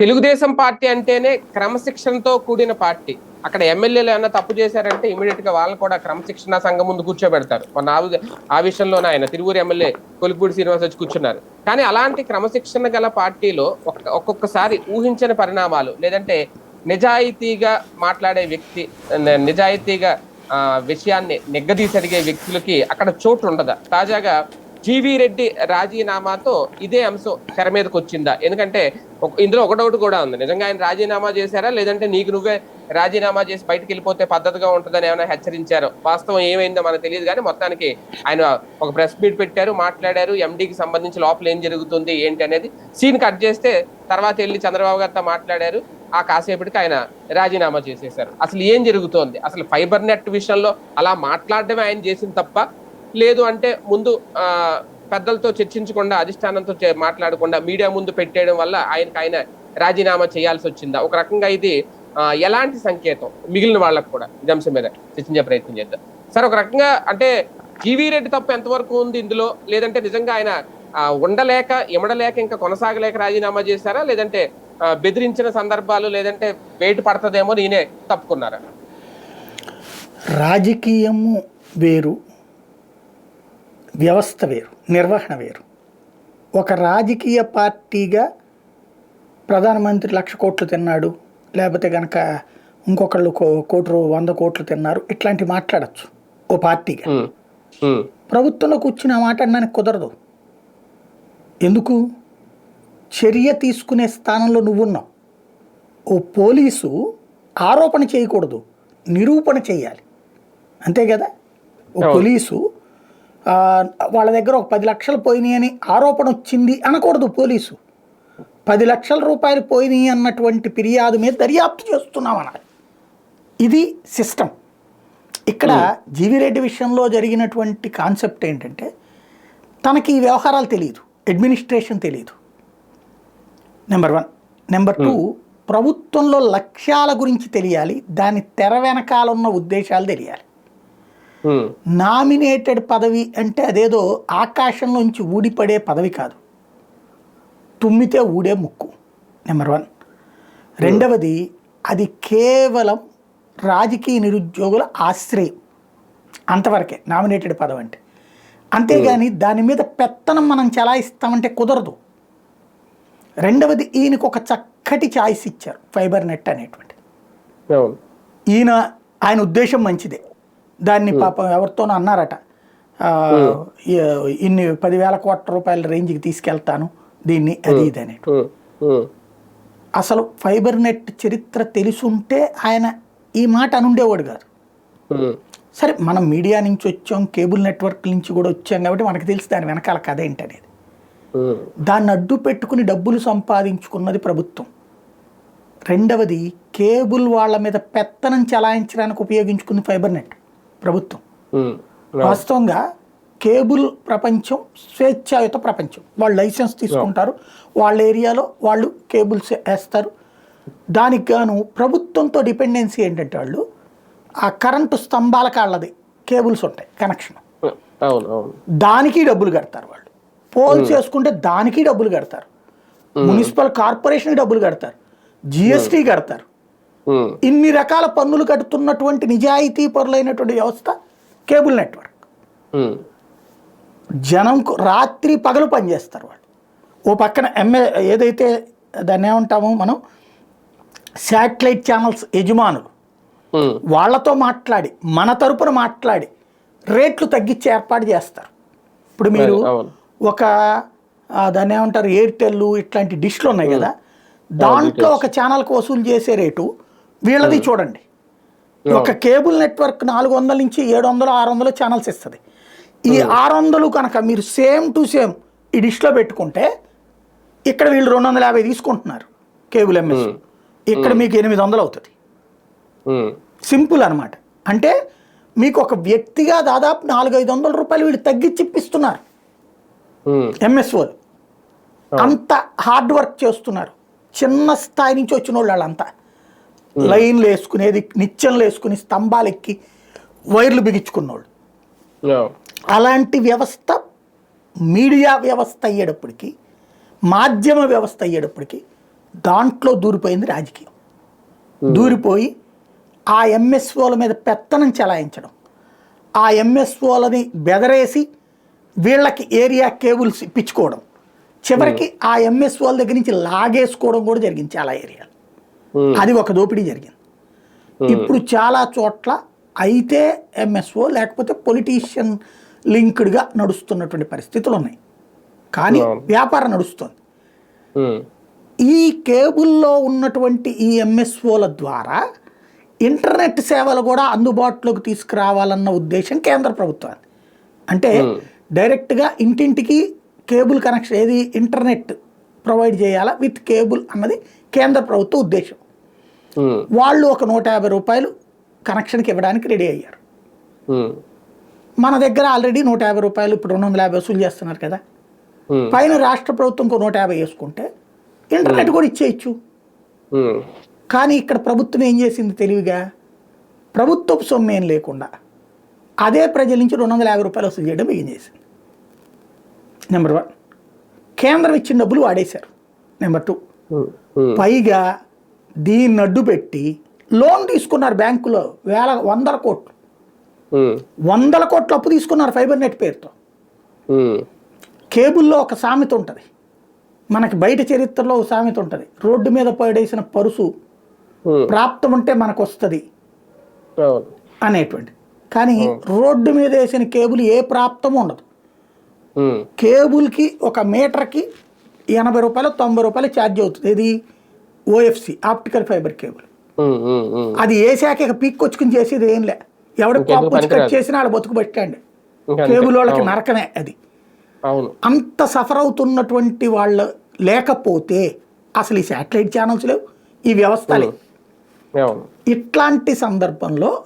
Telugu Desam party అంటేనే క్రమశిక్షణతో కూడిన పార్టీ. అక్కడ ఎమ్మెల్యేలు ఏమైనా తప్పు చేశారంటే ఇమీడియట్గా వాళ్ళని కూడా క్రమశిక్షణ సంఘం ముందు కూర్చోబెడతారు. మొన్న ఆ ఆ విషయంలోనే ఆయన తిరువూరు ఎమ్మెల్యే కొలిపూడి శ్రీనివాస్ వచ్చి కూర్చున్నారు. కానీ అలాంటి క్రమశిక్షణ గల పార్టీలో ఒక్క- ఒక్కొక్కసారి ఊహించని పరిణామాలు లేదంటే నిజాయితీగా మాట్లాడే వ్యక్తి నిజాయితీగా విషయాన్ని నిగ్గదీసరిగే వ్యక్తులకి అక్కడ చోటు ఉండదా? తాజాగా జీవీ రెడ్డి రాజీనామాతో ఇదే అంశం తెర మీదకి వచ్చిందా? ఎందుకంటే ఇందులో ఒక డౌట్ కూడా ఉంది. నిజంగా ఆయన రాజీనామా చేశారా? లేదంటే నీకు నువ్వే రాజీనామా చేసి బయటకు వెళ్ళిపోతే పద్ధతిగా ఉంటుందని ఏమైనా హెచ్చరించారు? వాస్తవం ఏమైందో మనకు తెలియదు కానీ మొత్తానికి ఆయన ఒక ప్రెస్ మీట్ పెట్టారు మాట్లాడారు. ఎండీకి సంబంధించి లోపల ఏం జరుగుతుంది ఏంటి అనేది సీన్ కట్ చేస్తే తర్వాత వెళ్ళి చంద్రబాబు గారితో మాట్లాడారు. ఆ కాసేపటికి ఆయన రాజీనామా చేసేశారు. అసలు ఏం జరుగుతోంది? అసలు ఫైబర్ నెట్ విషయంలో అలా మాట్లాడడమే ఆయన చేసింది తప్ప లేదు అంటే ముందు పెద్దలతో చర్చించకుండా అధిష్టానంతో చే- మాట్లాడకుండా మీడియా ముందు పెట్టేయడం వల్ల ఆయనకు ఆయన రాజీనామా చేయాల్సి వచ్చిందా. ఒక రకంగా ఇది ఎలాంటి సంకేతం? మిగిలిన వాళ్ళకు కూడా ఈ అంశం మీద చర్చించే ప్రయత్నం చేద్దాం. సార్ ఒక రకంగా అంటే జీవీ రెడ్డి తప్ప ఎంతవరకు ఉంది ఇందులో? లేదంటే నిజంగా ఆయన ఉండలేక ఇమడలేక ఇంకా కొనసాగలేక రాజీనామా చేశారా? లేదంటే బెదిరించిన సందర్భాలు లేదంటే వెయిట్ పడుతుందేమో నేనే తప్పుకున్నారా? రాజకీయము వేరు వ్యవస్థ వేరు నిర్వహణ వేరు. ఒక రాజకీయ పార్టీగా ప్రధానమంత్రి లక్ష కోట్లు తిన్నాడు లేకపోతే కనుక ఇంకొకళ్ళు కోటి వంద కోట్లు తిన్నారు ఇట్లాంటివి మాట్లాడచ్చు ఓ పార్టీగా. ప్రభుత్వంలో కూర్చుని ఆ మాట అనడానికి కుదరదు. ఎందుకు? చర్య తీసుకునే స్థానంలో నువ్వున్నావు. ఓ పోలీసు ఆరోపణ చేయకూడదు నిరూపణ చేయాలి. అంతే కదా? ఓ. పోలీసు వాళ్ళ దగ్గర ఒక పది లక్షలు పోయినాయి అని ఆరోపణ వచ్చింది అనకూడదు పోలీసు. పది లక్షల రూపాయలు పోయినాయి అన్నటువంటి ఫిర్యాదు మీద దర్యాప్తు చేస్తున్నాం అనాలి ఇది సిస్టమ్. ఇక్కడ జీవిరెడ్డి విషయంలో జరిగినటువంటి కాన్సెప్ట్ ఏంటంటే తనకి ఈ వ్యవహారాలు తెలియదు అడ్మినిస్ట్రేషన్ తెలియదు. Number one. నెంబర్ టూ ప్రభుత్వంలో లక్ష్యాల గురించి తెలియాలి దాని తెర వెనకాల ఉన్న ఉద్దేశాలు తెలియాలి. నామినేటెడ్ పదవి అంటే అదేదో ఆకాశంలోంచి ఊడిపడే పదవి కాదు. తుమ్మితే ఊడే ముక్కు. Number one. రెండవది అది కేవలం రాజకీయ నిరుద్యోగుల ఆశ్రయం. అంతవరకే నామినేటెడ్ పదవి అంటే అంతేగాని దాని మీద పెత్తనం మనం చలాయిస్తామంటే కుదరదు. రెండవది ఈయనకు ఒక చక్కటి ఛాయిస్ ఇచ్చారు ఫైబర్ నెట్ అనేటువంటిది అవును ఈయన ఆయన ఉద్దేశం మంచిదే. దాన్ని పాపం ఎవరితోనో అన్నారట. ఇన్ని పదివేల కోట్ల రూపాయల రేంజ్కి తీసుకెళ్తాను దీన్ని అది ఇది అని ఉమ్, ఉమ్, అసలు ఫైబర్ నెట్ చరిత్ర తెలుసుంటే ఆయన ఈ మాట అనుండేవాడు కాదు. ఉమ్, సరే మనం మీడియా నుంచి వచ్చాం కేబుల్ నెట్వర్క్ నుంచి కూడా వచ్చాం కాబట్టి మనకు తెలుసు దాని వెనకాల కథ ఏంటనేది. దాన్ని అడ్డు పెట్టుకుని డబ్బులు సంపాదించుకున్నది ప్రభుత్వం. రెండవది కేబుల్ వాళ్ళ మీద పెత్తనం చలాయించడానికి ఉపయోగించుకుంది ఫైబర్ నెట్ ప్రభుత్వం. వాస్తవంగా కేబుల్ ప్రపంచం స్వేచ్ఛాయుత ప్రపంచం. వాళ్ళు లైసెన్స్ తీసుకుంటారు. వాళ్ళ ఏరియాలో వాళ్ళు కేబుల్స్ వేస్తారు. దానికి గాను ప్రభుత్వంతో డిపెండెన్సీ ఏంటంటే వాళ్ళు ఆ కరెంటు స్తంభాల కాళ్ళది కేబుల్స్ ఉంటాయి కనెక్షన్. దానికి డబ్బులు కడతారు వాళ్ళు. పోల్ చేసుకుంటే దానికి డబ్బులు కడతారు. మున్సిపల్ కార్పొరేషన్ డబ్బులు కడతారు. జిఎస్టీ కడతారు. ఇన్ని రకాల పన్నులు కడుతున్నటువంటి నిజాయితీ పరులైనటువంటి వ్యవస్థ కేబుల్ నెట్వర్క్. జనం రాత్రి పగలు పనిచేస్తారు వాళ్ళు. ఓ పక్కన ఎంఏ ఏదైతే దాన్ని ఏమంటామో మనం? శాటిలైట్ ఛానల్స్ యజమానులు. వాళ్ళతో మాట్లాడి మన తరపున మాట్లాడి రేట్లు తగ్గించి ఏర్పాటు చేస్తారు. ఇప్పుడు మీరు. ఒక దాన్ని ఏమంటారు? ఎయిర్టెల్ ఇట్లాంటి డిష్లు ఉన్నాయి కదా? దాంట్లో ఒక ఛానల్కి వసూలు చేసే రేటు వీళ్ళది చూడండి. ఒక కేబుల్ నెట్వర్క్ నాలుగు వందల నుంచి ఏడు వందలు ఆరు వందలు ఛానల్స్ ఇస్తుంది. ఈ ఆరు వందలు కనుక మీరు సేమ్ టు సేమ్ ఈ డిష్లో పెట్టుకుంటే ఇక్కడ వీళ్ళు రెండు వందల యాభై తీసుకుంటున్నారు కేబుల్ ఎంఎస్ ఇక్కడ మీకు ఎనిమిది వందలు అవుతుంది సింపుల్ అనమాట అంటే మీకు ఒక వ్యక్తిగా దాదాపు నాలుగు ఐదు వందల రూపాయలు వీళ్ళు తగ్గించి ఇప్పిస్తున్నారు. ఎంఎస్ఓలు అంత హార్డ్ వర్క్ చేస్తున్నారు. చిన్న స్థాయి నుంచి వచ్చిన వాళ్ళు వాళ్ళంతా లైన్లు వేసుకునేది నిచ్చెనలు వేసుకుని స్తంభాలు ఎక్కి వైర్లు బిగించుకున్నోళ్ళు. అవును. అలాంటి వ్యవస్థ మీడియా వ్యవస్థ అయ్యేటప్పటికి మాధ్యమ వ్యవస్థ అయ్యేటప్పటికి దాంట్లో దూరిపోయింది రాజకీయం. దూరిపోయి ఆ ఎంఎస్ఓల మీద పెత్తనం చెలాయించడం. ఆ ఎంఎస్ఓలని బెదరేసి వీళ్ళకి ఏరియా కేబుల్స్ ఇప్పించుకోవడం. చివరికి ఆ ఎంఎస్ఓల దగ్గర నుంచి లాగేసుకోవడం కూడా జరిగింది చాలా ఏరియాలు. ఉమ్, అది ఒక దోపిడీ జరిగింది. ఇప్పుడు చాలా చోట్ల అయితే ఎంఎస్ఓ లేకపోతే పొలిటీషియన్ లింక్డ్గా నడుస్తున్నటువంటి పరిస్థితులు ఉన్నాయి. కానీ అవును. వ్యాపారం నడుస్తుంది. ఈ కేబుల్లో ఉన్నటువంటి ఈ ఎంఎస్ఓల ద్వారా ఇంటర్నెట్ సేవలు కూడా అందుబాటులోకి తీసుకురావాలన్న ఉద్దేశం కేంద్ర ప్రభుత్వానికి అంటే డైరెక్ట్గా ఇంటింటికి కేబుల్ కనెక్షన్ ఏది ఇంటర్నెట్ ప్రొవైడ్ చేయాలా విత్ కేబుల్ అన్నది కేంద్ర ప్రభుత్వ ఉద్దేశం. వాళ్ళు ఒక నూట యాభై రూపాయలు కనెక్షన్కి ఇవ్వడానికి రెడీ అయ్యారు. ఉమ్, మన దగ్గర ఆల్రెడీ నూట యాభై రూపాయలు ఇప్పుడు రెండు వందల యాభై వసూలు చేస్తున్నారు కదా. ఉమ్, పైన రాష్ట్ర ప్రభుత్వం ఇంకో నూట యాభై వేసుకుంటే ఇంటర్నెట్ కూడా ఇచ్చేయచ్చు. కానీ ఇక్కడ ప్రభుత్వం ఏం చేసింది తెలివిగా? ప్రభుత్వపు సొమ్ము ఏం లేకుండా అదే ప్రజల నుంచి రెండు వందల యాభై రూపాయలు వసూలు చేయడం బిగిన్ చేసింది. నెంబర్ వన్ కేంద్రం ఇచ్చిన డబ్బులు వాడేశారు. నెంబర్ టూ పైగా దీన్ని అడ్డు పెట్టి లోన్ తీసుకున్నారు బ్యాంకులో వేల వందల కోట్లు. వందల కోట్ల అప్పు తీసుకున్నారు ఫైబర్ నెట్ పేరుతో. కేబుల్లో ఒక సామెత ఉంటుంది. మనకి బయట చరిత్రలో ఒక సామెత ఉంటుంది. రోడ్డు మీద పడేసిన పరుసు ప్రాప్తం ఉంటే మనకు వస్తుంది అనేటువంటి కానీ రోడ్డు మీద వేసిన కేబుల్ ఏ ప్రాప్తం ఉండదు. కేబుల్కి ఒక మీటర్కి ఎనభై రూపాయలు తొంభై రూపాయలు ఛార్జ్ అవుతుంది. ఇది ఓఎఫ్సి ఆప్టికల్ ఫైబర్ కేబుల్. అది వేసాక ఇక పీక్ కొచ్చుకుని చేసేది ఏం లే. వచ్చి కట్. చేసినా వాళ్ళ బతుకు పెట్టండి. కేబుల్ వాళ్ళకి నరకమే అది. అంత సఫర్ అవుతున్నటువంటి వాళ్ళు లేకపోతే అసలు ఈ శాటిలైట్ ఛానల్స్ లేవు ఈ వ్యవస్థ లేవు. ఇట్లాంటి సందర్భంలో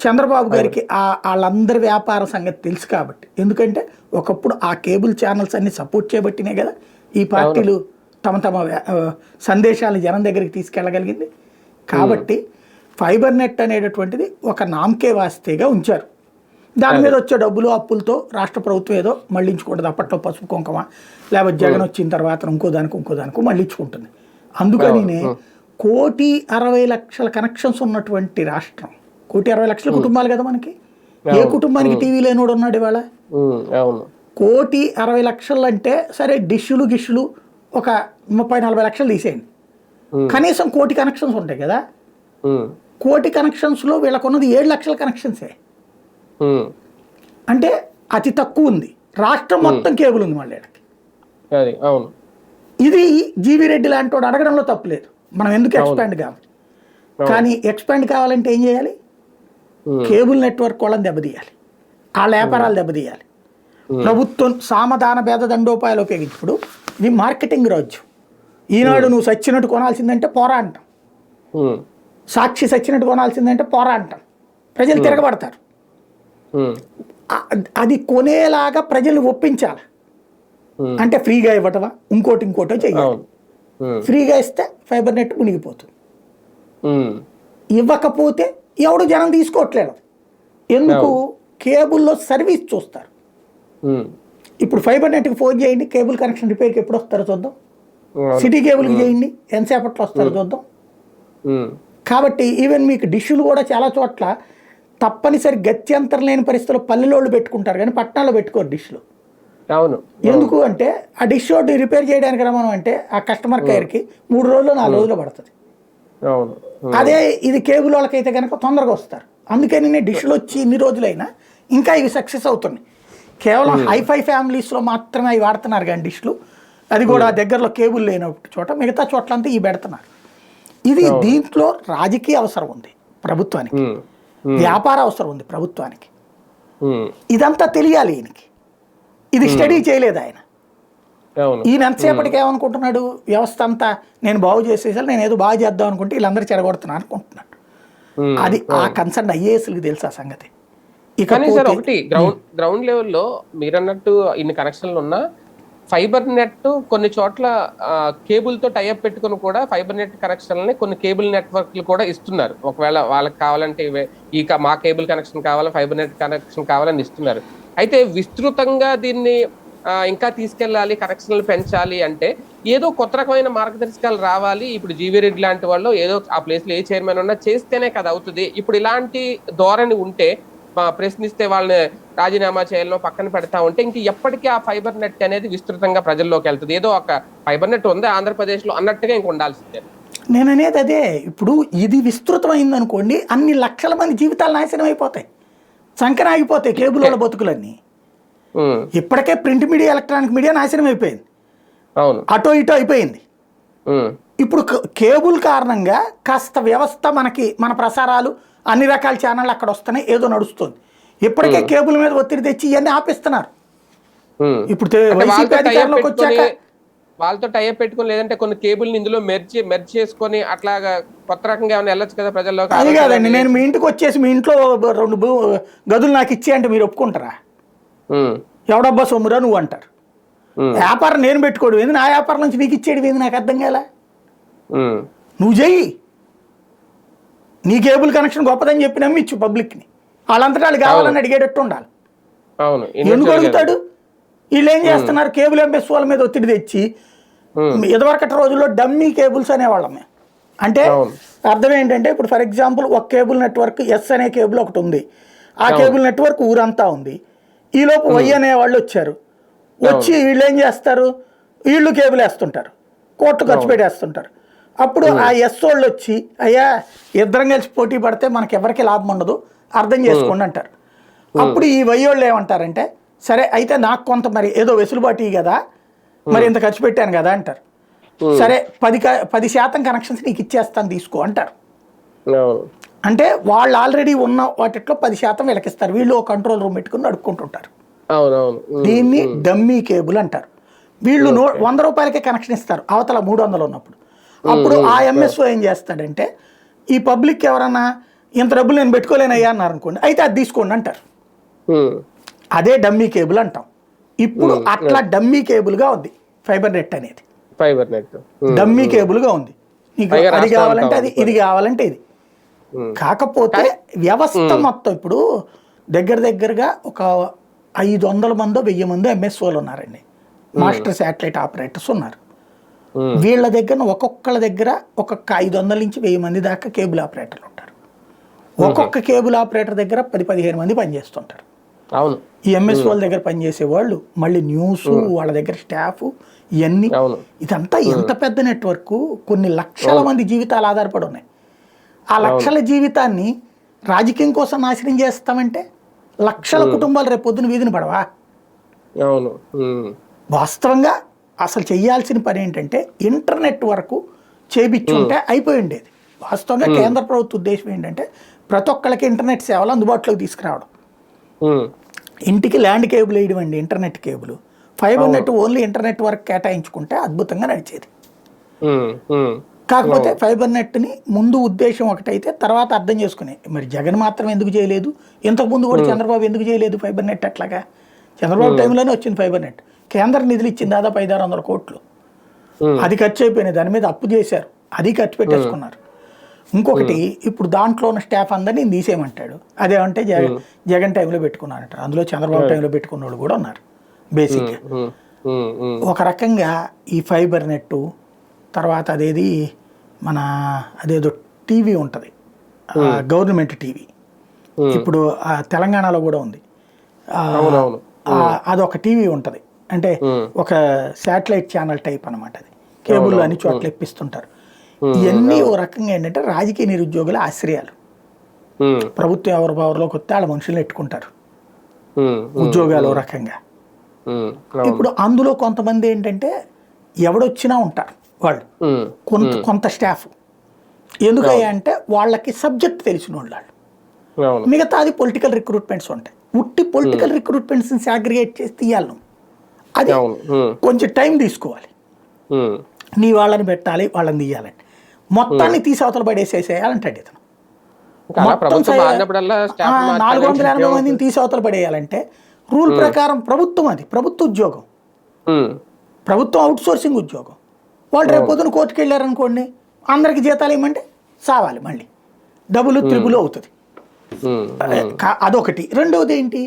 చంద్రబాబు గారికి ఆ వాళ్ళందరి వ్యాపార సంగతి తెలుసు కాబట్టి. ఎందుకంటే ఒకప్పుడు ఆ కేబుల్ ఛానల్స్ అన్ని సపోర్ట్ చేయబట్టినే కదా ఈ పార్టీలు తమ తమ సందేశాలను జనం దగ్గరికి తీసుకెళ్ళగలిగింది. కాబట్టి ఫైబర్ నెట్ అనేటటువంటిది ఒక నామకే వాస్తేగా ఉంచారు. దాని మీద వచ్చే డబ్బులు అప్పులతో రాష్ట్ర ప్రభుత్వం ఏదో మళ్ళించుకుంటుంది అప్పట్లో పసుపు కుంకుమ లేకపోతే జగన్ వచ్చిన తర్వాత ఇంకో దానికి ఇంకో దానికి మళ్ళించుకుంటుంది అందుకని కోటి అరవై లక్షల కనెక్షన్స్ ఉన్నటువంటి రాష్ట్రం. కోటి అరవై లక్షల కుటుంబాలు కదా మనకి. ఏ కుటుంబానికి టీవీ లేనోడు ఉన్నాడు ఇవాళ? కోటి అరవై లక్షలు అంటే సరే డిష్లు గిష్లు ఒక ముప్పై నలభై లక్షలు తీసేయండి. కనీసం కోటి కనెక్షన్స్ ఉంటాయి కదా. కోటి కనెక్షన్స్లో వీళ్ళకు ఉన్నది ఏడు లక్షల కనెక్షన్సే. అంటే అతి తక్కువ ఉంది. రాష్ట్రం మొత్తం కేబుల్ ఉంది మళ్ళీ అవును. ఇది జీవి రెడ్డి లాంటి వాడు అడగడంలో తప్పులేదు మనం ఎందుకు ఎక్స్పాండ్ కావాలి. కానీ ఎక్స్పాండ్ కావాలంటే ఏం చేయాలి? కేబుల్ నెట్వర్క్ వాళ్ళని దెబ్బతీయాలి. వాళ్ళ వ్యాపారాలు దెబ్బతీయాలి. ప్రభుత్వం సామధాన భేద దండోపాయాలు ఉపయోగించుడు ఇది మార్కెటింగ్ రాజ్యం ఈనాడు నువ్వు సచ్చినట్టు కొనాల్సిందంటే పోరా అంటాం. ఉమ్, సాక్షి సచ్చినట్టు కొనాల్సిందంటే పోరా అంటాం. ప్రజలు తిరగబడతారు. ఉమ్, ఆ- అది కొనేలాగా ప్రజలు ఒప్పించాలి. అంటే ఫ్రీగా ఇవ్వటమా? ఇంకోటి ఇంకోటో చెయ్యాలి. ఫ్రీగా ఇస్తే ఫైబర్ నెట్ మునిగిపోతుంది. ఇవ్వకపోతే ఎవడు జనం తీసుకోవట్లేదు. ఎందుకు? కేబుల్లో సర్వీస్ చూస్తారు. ఇప్పుడు ఫైబర్ నెట్కి ఫోన్ చేయండి కేబుల్ కనెక్షన్ రిపేర్కి ఎప్పుడు వస్తారో చూద్దాం. సిటీ కేబుల్కి చేయండి ఎంతసేపట్లో వస్తారో చూద్దాం. కాబట్టి ఈవెన్ మీకు డిష్లు కూడా చాలా చోట్ల తప్పనిసరి గత్యంతరం లేని పరిస్థితుల్లో పల్లెలోళ్ళు పెట్టుకుంటారు కానీ పట్టణాల్లో పెట్టుకోరు డిష్లు అవును. ఎందుకు అంటే ఆ డిష్ ఒకటి రిపేర్ చేయడానికి రమ్మను అంటే ఆ కస్టమర్ కేర్కి మూడు రోజులు నాలుగు రోజులు పడుతుంది. అవును. అదే ఇది కేబుల్ వాళ్ళకైతే కనుక తొందరగా వస్తారు. అందుకని డిష్లు వచ్చి ఇన్ని రోజులైనా ఇంకా ఇవి సక్సెస్ అవుతున్నాయి. కేవలం హైఫై ఫ్యామిలీస్లో మాత్రమే అవి వాడుతున్నారు కానీ డిష్లు. అది కూడా దగ్గరలో కేబుల్ లేని చోట మిగతా చోట్లంతా ఇవి పెడుతున్నారు. ఇది దీంట్లో రాజకీయ అవసరం ఉంది ప్రభుత్వానికి. వ్యాపార అవసరం ఉంది ప్రభుత్వానికి. ఇదంతా తెలియాలి ఈయనకి. ఇది స్టడీ చేయలేదు ఆయన. ఈయన ఎంతసేపటికి ఏమనుకుంటున్నాడు? వ్యవస్థ అంతా నేను బాగు చేసేసాను నేను ఏదో బాగు చేద్దాం అనుకుంటే వీళ్ళందరూ చెడగొడుతున్నాను అనుకుంటున్నాడు. అది ఆ కన్సర్న్ ఐఏఎస్కి తెలుసు ఆ సంగతి. కానీ సార్ ఒకటి గ్రౌండ్ గ్రౌండ్ లెవెల్లో మీరన్నట్టు ఇన్ని కనెక్షన్లు ఉన్నా ఫైబర్ నెట్ కొన్ని చోట్ల కేబుల్తో టైఅప్ పెట్టుకుని కూడా ఫైబర్ నెట్ కనెక్షన్లని కొన్ని కేబుల్ నెట్వర్క్లు కూడా ఇస్తున్నారు. ఒకవేళ వాళ్ళకి కావాలంటే ఈ మా కేబుల్ కనెక్షన్ కావాలా ఫైబర్ నెట్ కనెక్షన్ కావాలని ఇస్తున్నారు. అయితే విస్తృతంగా దీన్ని ఇంకా తీసుకెళ్ళాలి కరెక్షన్లు పెంచాలి అంటే ఏదో కొత్త రకమైన మార్గదర్శకాలు రావాలి. ఇప్పుడు జీవీ రెడ్డి లాంటి వాళ్ళు ఏదో ఆ ప్లేస్లో ఏ చైర్మన్ ఉన్నా చేస్తేనే కదా అవుతుంది. ఇప్పుడు ఇలాంటి ధోరణి ఉంటే ప్రశ్నిస్తే వాళ్ళని రాజీనామా చేయాలనో పక్కన పెడతా ఉంటే ఇంక ఎప్పటికీ ఆ ఫైబర్ నెట్ అనేది విస్తృతంగా ప్రజల్లోకి వెళ్తుంది. ఏదో ఒక ఫైబర్ నెట్ ఉంది ఆంధ్రప్రదేశ్లో అన్నట్టుగా ఇంక ఉండాల్సిందే. నేను అనేది అదే. ఇప్పుడు ఇది విస్తృతమైంది అనుకోండి అన్ని లక్షల మంది జీవితాలు నాశనం అయిపోతాయి. సంకన ఆగిపోతాయి కేబుల్ వాళ్ళ బతుకులన్నీ. ఇప్పటికే ప్రింట్ మీడియా ఎలక్ట్రానిక్ మీడియా నాశనం అయిపోయింది. అవును. అటో ఇటో అయిపోయింది. ఇప్పుడు కేబుల్ కారణంగా కాస్త వ్యవస్థ మనకి మన ప్రసారాలు అన్ని రకాల ఛానళ్ళు అక్కడ వస్తున్నాయి ఏదో నడుస్తుంది. ఇప్పటికే కేబుల్ మీద ఒత్తిడి తెచ్చి ఇవన్నీ ఆపిస్తున్నారు. ఉమ్. ఇప్పుడు వైసీపీ వాళ్ళతో tie-up అధికారంలోకి వచ్చాక పెట్టుకొని- వాళ్ళతో టైప్ పెట్టుకుని లేదంటే కొన్ని కేబుల్ ఇందులో మెర్చి మెర్చ్ చేసుకొని అట్లాగా కొత్త రకంగా ఏమైనా వెళ్ళొచ్చు కదా ప్రజల్లోకి? అది కాదండి నేను మీ ఇంటికి వచ్చేసి మీ ఇంట్లో రెండు గదులు నాకు ఇచ్చే అంటే మీరు ఒప్పుకుంటారా? ఉమ్, ఎవడబ్బా సొమ్మురా నువ్వు అంటారు. వ్యాపారం నేను పెట్టుకోవడం ఏంది? నా వ్యాపారం నుంచి నీకు ఇచ్చేది ఏంది? నాకు అర్థం కాలే? నువ్వు చెయ్యి. నీ కేబుల్ కనెక్షన్ గొప్పదని చెప్పి నమ్మిచ్చు పబ్లిక్ని. వాళ్ళంతటా వాళ్ళు కావాలని అడిగేటట్టు ఉండాలి. ఎందుకు అడుగుతాడు? వీళ్ళు ఏం చేస్తున్నారు? కేబుల్ ఎంబెస్ వాళ్ళ మీద ఒత్తిడి తెచ్చి ఇదివరకటి రోజుల్లో డమ్మీ కేబుల్స్ అనేవాళ్ళం మేము అంటే. అర్థం ఏంటంటే ఇప్పుడు ఫర్ ఎగ్జాంపుల్ ఒక కేబుల్ నెట్వర్క్ ఎస్ అనే కేబుల్ ఒకటి ఉంది. ఆ కేబుల్ నెట్వర్క్ ఊరంతా ఉంది. ఈలోపు వై అనే వాళ్ళు వచ్చారు. వచ్చి వీళ్ళు ఏం చేస్తారు? వీళ్ళు కేబుల్ వేస్తుంటారు కోట్లు ఖర్చు పెట్టేస్తుంటారు. అప్పుడు ఆ ఎస్ వాళ్ళు వచ్చి అయ్యా ఇద్దరం కలిసి పోటీ పడితే మనకి ఎవరికి లాభం ఉండదు అర్థం చేసుకోండి అంటారు. అప్పుడు ఈ వై వాళ్ళు ఏమంటారంటే సరే అయితే నాకు కొంత మరి ఏదో వెసులుబాటు కదా మరి ఇంత ఖర్చు పెట్టాను కదా అంటారు. సరే పది క- పది శాతం కనెక్షన్స్ నీకు ఇచ్చేస్తాను తీసుకో అంటారు. అంటే వాళ్ళు ఆల్రెడీ ఉన్న వాటిట్లో పది శాతం వీళ్ళకిస్తారు వీళ్ళు కంట్రోల్ రూమ్ పెట్టుకుని నడుపుకుంటుంటారు. దీన్ని డమ్మీ కేబుల్ అంటారు. వీళ్ళు నో వంద రూపాయలకే కనెక్షన్ ఇస్తారు అవతల మూడు వందలు ఉన్నప్పుడు. అప్పుడు ఆ ఎంఎస్ఓ ఏం చేస్తాడంటే ఈ పబ్లిక్ ఎవరన్నా ఇంత డబ్బులు నేను పెట్టుకోలేనయ్యా అన్నారు అనుకోండి అయితే అది తీసుకోండి అంటారు. అదే డమ్మీ కేబుల్ అంటాం. ఇప్పుడు అట్లా డమ్మీ కేబుల్గా ఉంది ఫైబర్ నెట్ అనేది. Fibre net. డమ్మీ కేబుల్గా ఉంది. నీకు అది కావాలంటే అది ఇది కావాలంటే ఇది. కాకపోతే వ్యవస్థ మొత్తం ఇప్పుడు దగ్గర దగ్గరగా ఒక ఐదు వందల మందో వెయ్యి మందో ఎంఎస్ఓలు ఉన్నారండి. మాస్టర్ శాటిలైట్ ఆపరేటర్స్ ఉన్నారు. వీళ్ళ దగ్గర ఒక్కొక్కళ్ళ దగ్గర ఒక్కొక్క ఐదు వందల నుంచి వెయ్యి మంది దాకా కేబుల్ ఆపరేటర్లు ఉంటారు. ఒక్కొక్క కేబుల్ ఆపరేటర్ దగ్గర పది పదిహేను మంది పనిచేస్తుంటారు. అవును. ఈ ఎంఎస్ వాళ్ళ దగ్గర పనిచేసే వాళ్ళు మళ్ళీ న్యూస్ వాళ్ళ దగ్గర స్టాఫ్ ఇవన్నీ ఇదంతా ఎంత పెద్ద నెట్వర్క్? కొన్ని లక్షల మంది జీవితాలు ఆధారపడి ఉన్నాయి. ఆ లక్షల జీవితాన్ని రాజకీయం కోసం నాశనం చేస్తామంటే లక్షల కుటుంబాలు రేపు పొద్దున వీధిని పడవా? వాస్తవంగా అసలు చేయాల్సిన పని ఏంటంటే ఇంటర్నెట్ వరకు చేపించుంటే అయిపోయి ఉండేది. వాస్తవంగా కేంద్ర ప్రభుత్వ ఉద్దేశం ఏంటంటే ప్రతి ఒక్కళ్ళకి ఇంటర్నెట్ సేవలు అందుబాటులోకి తీసుకురావడం. ఇంటికి ల్యాండ్ కేబుల్ వేయడం అండి internet cable. Fibre net only internet వరకు కేటాయించుకుంటే అద్భుతంగా నడిచేది. కాకపోతే ఫైబర్ నెట్ని ముందు ఉద్దేశం ఒకటైతే తర్వాత అర్థం చేసుకునే మరి జగన్ మాత్రం ఎందుకు చేయలేదు? ఇంతకు ముందు కూడా చంద్రబాబు ఎందుకు చేయలేదు ఫైబర్ నెట్ అట్లాగా? చంద్రబాబు టైంలోనే వచ్చింది ఫైబర్ నెట్. కేంద్ర నిధులు ఇచ్చింది దాదాపు ఐదారు వందల కోట్లు. అది ఖర్చు అయిపోయినాయి. దాని మీద అప్పు చేశారు. అది ఖర్చు పెట్టేసుకున్నారు. ఇంకొకటి ఇప్పుడు దాంట్లో ఉన్న స్టాఫ్ అందరినీ తీసేయమంటాడు. అదేమంటే జగన్ జగన్ టైంలో పెట్టుకున్నారంట. అందులో చంద్రబాబు టైంలో పెట్టుకున్న వాళ్ళు కూడా ఉన్నారు. బేసిక్గా ఒక రకంగా ఈ ఫైబర్ నెట్టు తర్వాత అదేది మన అదేదో టీవీ ఉంటుంది. Government TV. ఇప్పుడు తెలంగాణలో కూడా ఉంది. అదొక టీవీ ఉంటుంది. అంటే ఒక శాటిలైట్ ఛానల్ టైప్ అన్నమాట అది. కేబుల్ అన్ని చోట్ల ఇప్పిస్తుంటారు ఇవన్నీ ఓ రకంగా ఏంటంటే రాజకీయ నిరుద్యోగుల ఆశ్రయాలు. ప్రభుత్వం ఎవరు పవర్లోకి వస్తే వాళ్ళ మనుషులు ఎట్టుకుంటారు. ఉమ్, ఉద్యోగాలు ఓ రకంగా. ఇప్పుడు అందులో కొంతమంది ఏంటంటే ఎవడొచ్చినా ఉంటారు వాళ్ళు. కొంత కొంత స్టాఫ్. ఎందుకయ్యా అంటే వాళ్ళకి సబ్జెక్ట్ తెలిసిన వాళ్ళు అవును. మిగతాది పొలిటికల్ రిక్రూట్మెంట్స్ ఉంటాయి. ఉట్టి పొలిటికల్ రిక్రూట్మెంట్స్ని సాగ్రిగేట్ చేసి తీయాలి నువ్వు. అది కొంచెం టైం తీసుకోవాలి. నీ వాళ్ళని పెట్టాలి వాళ్ళని తీయాలంటే. మొత్తాన్ని తీసి అవతల పడేసేసేయాలంటాడు ఇతను. నాలుగు వందల ఎనభై. మందిని తీసి అవతల పడేయాలంటే రూల్ ప్రకారం ప్రభుత్వం అది ప్రభుత్వ ఉద్యోగం. ప్రభుత్వం అవుట్ సోర్సింగ్ ఉద్యోగం. వాళ్ళు రేపు పొద్దున కోర్టుకు వెళ్ళారనుకోండి అందరికి జీతాలు ఇవ్వమంటే సావాలి మళ్ళీ. డబుల్ త్రిబుల్ అవుతుంది. అదొకటి. రెండవది ఏంటి?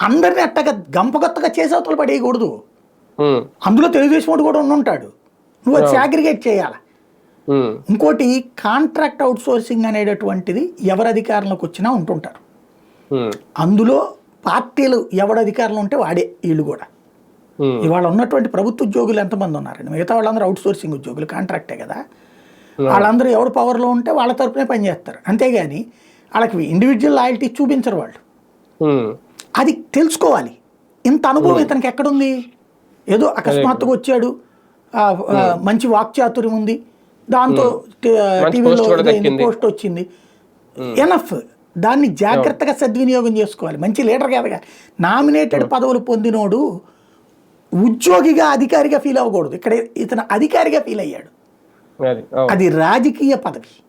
అందరిని అట్టగా గంపగొత్తగా చేసి అవతల పడేయకూడదు. అందులో తెలుగుదేశం వాడు కూడా ఉంటాడు నువ్వు అది సాగ్రిగేట్ చేయాలి? ఇంకోటి కాంట్రాక్ట్ అవుట్ సోర్సింగ్ అనేటటువంటిది ఎవరు అధికారంలోకి వచ్చినా ఉంటుంటారు. అందులో పార్టీలు ఎవడు అధికారంలో ఉంటే వాడే వీళ్ళు కూడా. ఇవాళ ఉన్నటువంటి ప్రభుత్వ ఉద్యోగులు ఎంతమంది ఉన్నారండి? మిగతా వాళ్ళందరూ అవుట్ సోర్సింగ్ ఉద్యోగులు కాంట్రాక్టే కదా. వాళ్ళందరూ ఎవరు పవర్లో ఉంటే వాళ్ళ తరపునే పనిచేస్తారు అంతేగాని వాళ్ళకి ఇండివిజువల్ లాయల్టీ చూపించరు వాళ్ళు. అది తెలుసుకోవాలి. ఇంత అనుభవం ఇతనికి ఎక్కడుంది? ఏదో అకస్మాత్తుగా వచ్చాడు. ఆ, మంచి వాక్చాతుర్యం ఉంది. దాంతో మంచి టీవీలో. పోస్ట్ వచ్చింది. ఎనఫ్ దాన్ని జాగ్రత్తగా సద్వినియోగం చేసుకోవాలి. మంచి లీడర్ కదా నామినేటెడ్ పదవులు పొందినోడు ఉద్యోగిగా అధికారిగా ఫీల్ అవ్వకూడదు. ఇక్కడ ఇతను అధికారిగా ఫీల్ అయ్యాడు. అది రాజకీయ పదవి.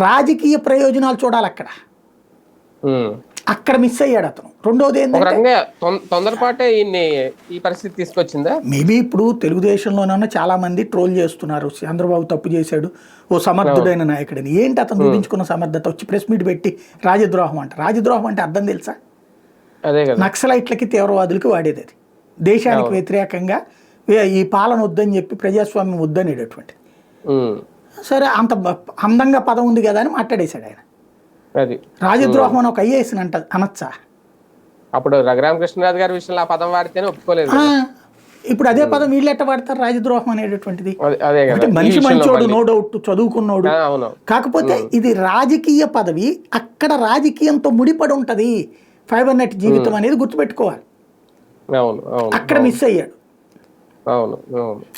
రాజకీయ ప్రయోజనాలు చూడాలి అక్కడ. అక్కడ మిస్ అయ్యాడు అతను. రెండోది ఏంటంటే తొందరపాటే ఈ పరిస్థితి తీసుకొచ్చిందా? మేబీ ఇప్పుడు తెలుగుదేశంలోనన్నా చాలా మంది ట్రోల్ చేస్తున్నారు. చంద్రబాబు తప్పు చేశాడు. ఓ సమర్థుడైన నాయకుడని. ఏంటి అతను చూపించుకున్న సమర్థత? వచ్చి ప్రెస్ మీట్ పెట్టి రాజద్రోహం అంట. రాజద్రోహం అంటే అర్థం తెలుసా? నక్సలైట్లకి తీవ్రవాదులకి వాడేది అది. దేశానికి వ్యతిరేకంగా ఈ పాలన వద్దని చెప్పి ప్రజాస్వామ్యం వద్దనేటటువంటి సరే అంత అందంగా పదం ఉంది కదా అని మాట్లాడేశాడు ఆయన. అది. రాజద్రోహం అని ఒక ఐఏఎస్ అంట అనొచ్చా? అప్పుడు రఘురామకృష్ణరాజు గారి విషయంలో ఆ పదం వాడితేనే ఒప్పుకోలేదు ఇప్పుడు అదే పదం వీళ్ళు ఎట్ట వాడతారు రాజద్రోహం అనేటటువంటిది? అంటే మనిషి మంచోడు. నో డౌట్ చదువుకున్నోడు. కాకపోతే ఇది రాజకీయ పదవి అక్కడ రాజకీయంతో ముడిపడి ఉంటది. ఫైబర్ నెట్ జీవితం అనేది గుర్తుపెట్టుకోవాలి. అక్కడ మిస్ అయ్యాడు.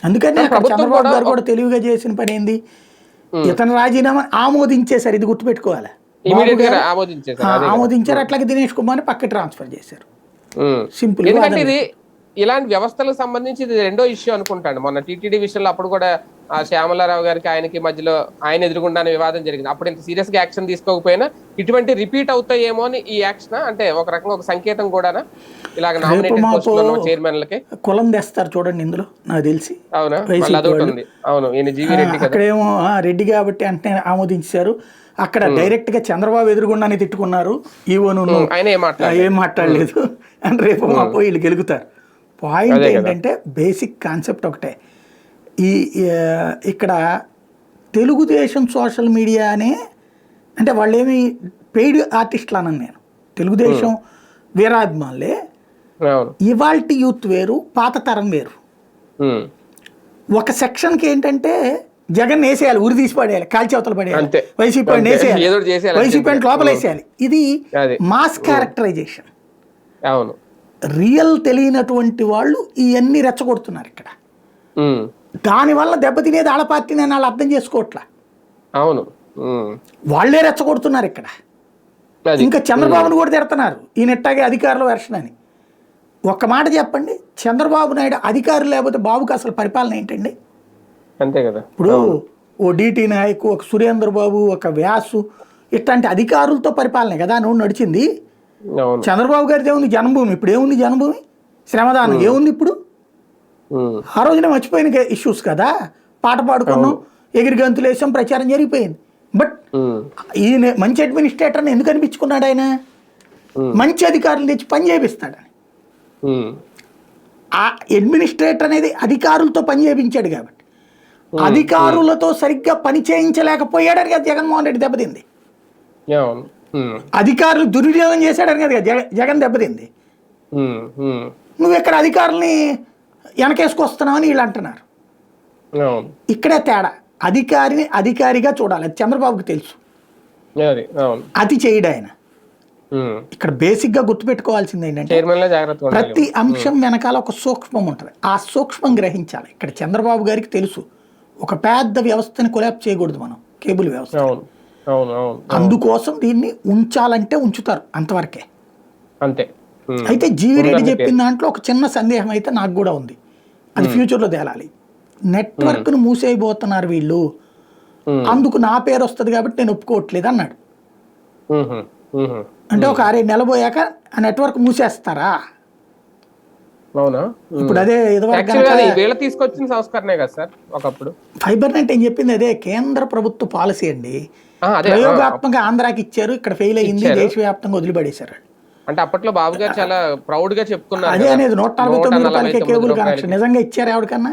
అందుకని అక్కడ చంద్రబాబు గారు కూడా తెలివిగా చేసిన పని ఏంది? ఇతను రాజీనామా ఆమోదించేశారు ఇది గుర్తుపెట్టుకోవాలి. ఆమోదించారు అట్లాగే దినేష్ కుమార్ పక్కకి ట్రాన్స్ఫర్ చేశారు. సింపుల్ ఎందుకంటే ఇది ఇలాంటి వ్యవస్థలకు సంబంధించి ఇది రెండో ఇష్యూ అనుకుంటాను. మొన్న టీటీడీ విషయంలో అప్పుడు కూడా ఆ శ్యామలారావు గారికి ఆయనకి మధ్యలో ఆయన ఎదురుగుండానే వివాదం జరిగింది. అప్పుడు ఇంత సీరియస్గా యాక్షన్ తీసుకోకపోయినా ఇటువంటి రిపీట్ అవుతాయేమో అని ఈ యాక్షన్? అంటే ఒక రకంగా ఒక సంకేతం కూడానా? ఇలాగ నామినేటెడ్ చైర్మన్లకి? కులం తెస్తారు చూడండి ఇందులో నాకు తెలిసి. అవునా? అదొకటి ఈయన జీవి రెడ్డి అక్కడేమో రెడ్డి కాబట్టి అంటే ఆమోదించారు. అక్కడ డైరెక్ట్గా చంద్రబాబు ఎదురుగుండానే తిట్టుకున్నారు. ఈవోను ఆయన ఏం మాట్లాడారు ఏం మాట్లాడలేదు. అని రేపు మా వీళ్ళు గెలుగుతారు. పాయింట్ ఏంటంటే బేసిక్ కాన్సెప్ట్ ఒకటే. ఈ ఇక్కడ తెలుగుదేశం సోషల్ మీడియానే అంటే వాళ్ళేమి పెయిడ్ ఆర్టిస్టులు అనను నేను. తెలుగుదేశం వీరాభిమానులే. ఇవాల్టి యూత్ వేరు పాత తరం వేరు. ఒక సెక్షన్కి ఏంటంటే జగన్ వేసేయాలి ఉరి తీసి పడేయాలి కాల్చేవతలు పడేయాలి. వైసీపీ. వేసేయాలి వైసీపీ లోపల వేసేయాలి ఇది. Mass characterisation. అవును. రియల్ తెలియనటువంటి వాళ్ళు ఇవన్నీ రెచ్చగొడుతున్నారు ఇక్కడ. దానివల్ల దెబ్బతినేది ఆడ పార్టీని అని వాళ్ళు అర్థం చేసుకోవట్లా? అవును. వాళ్ళే రెచ్చగొడుతున్నారు ఇక్కడ. ఇంకా చంద్రబాబును కూడా తిడుతున్నారు. ఈయన ఎట్టాగే అధికారుల వెర్షన్ అని. ఒక్క మాట చెప్పండి చంద్రబాబు నాయుడు అధికారులు లేకపోతే బాబుకి అసలు పరిపాలన ఏంటండి? అంతే కదా. ఇప్పుడు ఓ డిటి నాయక్ ఒక సురేంద్ర బాబు ఒక వ్యాసు ఇట్లాంటి అధికారులతో పరిపాలన కదా నువ్వు నడిచింది. చంద్రబాబు గారిది ఏముంది జన్మభూమి. ఇప్పుడు ఏముంది జన్మభూమి? శ్రమదానం. ఏముంది ఇప్పుడు? ఆ రోజున మర్చిపోయిన ఇష్యూస్ కదా. పాట పాడుకున్నాం ఎగిరి గంతులు వేసాం ప్రచారం జరిగిపోయింది. బట్ ఈయన మంచి అడ్మినిస్ట్రేటర్ని ఎందుకు అనిపించుకున్నాడు ఆయన. మంచి అధికారులు తెచ్చి పని చేపిస్తాడని. ఉమ్, ఆ అడ్మినిస్ట్రేటర్ అనేది అధికారులతో పని చేయించాడు కాబట్టి. అధికారులతో సరిగ్గా పని చేయించలేకపోయాడని కదా జగన్మోహన్ రెడ్డి దెబ్బతింది. అధికారులు దుర్వినియోగం చేశాడని కదా జగ జగన్ దెబ్బతింది. నువ్వు ఇక్కడ అధికారుల్ని వెనకేసుకొస్తున్నావని వీళ్ళు అంటున్నారు. ఇక్కడే తేడా. అధికారిని అధికారిగా చూడాలి. అది చంద్రబాబుకి తెలుసు. అది చేయడు ఆయన. ఇక్కడ బేసిక్గా గుర్తుపెట్టుకోవాల్సింది ఏంటంటే ప్రతి అంశం వెనకాల ఒక సూక్ష్మం ఉంటుంది. ఆ సూక్ష్మం గ్రహించాలి. ఇక్కడ చంద్రబాబు గారికి తెలుసు. ఒక పెద్ద వ్యవస్థని కొలాప్ చేయకూడదు మనం. కేబుల్ వ్యవస్థ. అందుకోసం దీన్ని ఉంచాలంటే ఉంచుతారు అంతవరకే. అంతే. అయితే జీవిరెడ్డి చెప్పిన దాంట్లో ఒక చిన్న సందేహం అయితే నాకు కూడా ఉంది. అది ఫ్యూచర్లో తేలాలి. నెట్వర్క్ను మూసేయబోతున్నారు వీళ్ళు. అందుకు నా పేరు వస్తుంది కాబట్టి నేను ఒప్పుకోవట్లేదు అన్నాడు. అంటే ఒక అరే నెలబోయాక ఆ నెట్వర్క్ మూసేస్తారా? అవునా? ఇప్పుడు అదే వీళ్ళ తీసుకొచ్చిన సంస్కరణే కదా సార్ ఒకప్పుడు. ఫైబర్ నెట్ ఏం చెప్పింది? అదే కేంద్ర ప్రభుత్వ పాలసీ అండి. ఆ, అదే ఆ, ప్రయోగాత్మక ఆంధ్రాకి ఇచ్చారు ఇక్కడ ఫెయిల్ అయ్యింది. దేశవ్యాప్తంగా వదిలిపడేశారు. అంటే అప్పట్లో బాబు గారు చాలా ప్రౌడ్గా చెప్పుకున్నారు అదే. అనేది నూట నలభై నూట తొమ్మిది రూపాయలకే కేబుల్. కనెక్షన్. నిజంగా ఇచ్చారు ఎవరికన్నా?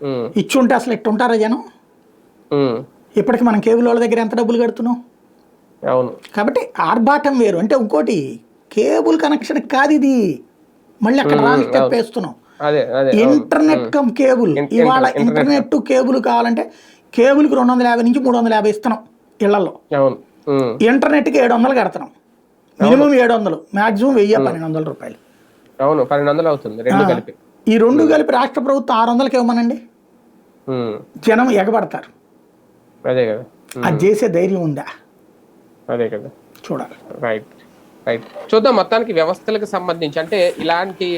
ఉమ్, ఇచ్చి ఉంటే అసలు ఎట్టు ఉంటారా జనం ఇప్పటికి మనం కేబుల్ వాళ్ళ దగ్గర ఎంత డబ్బులు కడుతున్నాం? అవును. కాబట్టి ఆర్భాటం వేరు. అంటే ఇంకోటి కేబుల్ కనెక్షన్ కాదు ఇది. మళ్ళీ అక్కడ రాని స్టెప్ వేస్తున్నాం. ఇంటర్నెట్ కమ్ కేబుల్ ఇవాళ ఇంటర్నెట్. ఇంటర్నెట్ కేబుల్ కావాలంటే కేబుల్కి రెండు వందల యాభై నుంచి మూడు వందల యాభై ఇస్తున్నాం ఇళ్ళలో ఇంటర్నెట్కి ఏడు వందలు కడుతున్నాం మినిమం ఏడు వందలు మాక్సిమం వెయ్యి పన్నెండు వందల రూపాయలు. అవును పన్నెండు వందలు అవుతుంది రెండు కలిపి. ఈ రెండు కలిపి రాష్ట్ర ప్రభుత్వం ఆరు వందలకి ఇవ్వమనండి జనం ఎగబడతారు. అదే కదా. అది చేసే ధైర్యం ఉందా? అదే కదా. చూడాలి. రైట్. రైట్ చూద్దాం మొత్తానికి వ్యవస్థలకు సంబంధించి. అంటే ఇలాంటి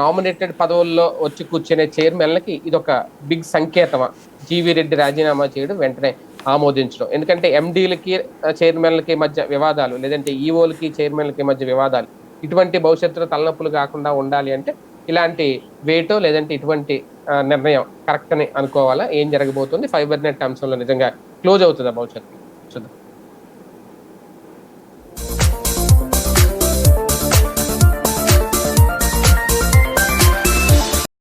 నామినేటెడ్ పదవుల్లో వచ్చి కూర్చునే చైర్మన్లకి ఇది ఒక బిగ్ సంకేతమా జీవి రెడ్డి రాజీనామా చేయడం వెంటనే ఆమోదించడం. ఎందుకంటే ఎండీలకి చైర్మన్లకి మధ్య వివాదాలు లేదంటే ఈఓలకి చైర్మన్లకి మధ్య వివాదాలు. ఇటువంటి భవిష్యత్తులో తలనొప్పులు కాకుండా ఉండాలి అంటే ఇలాంటి వేటో లేదంటే ఇటువంటి నిర్ణయం కరెక్ట్ అని అనుకోవాలా? ఏం జరగబోతుంది? ఫైబర్ నెట్ అంశంలో నిజంగా క్లోజ్ అవుతుందా భవిష్యత్తు చూద్దాం.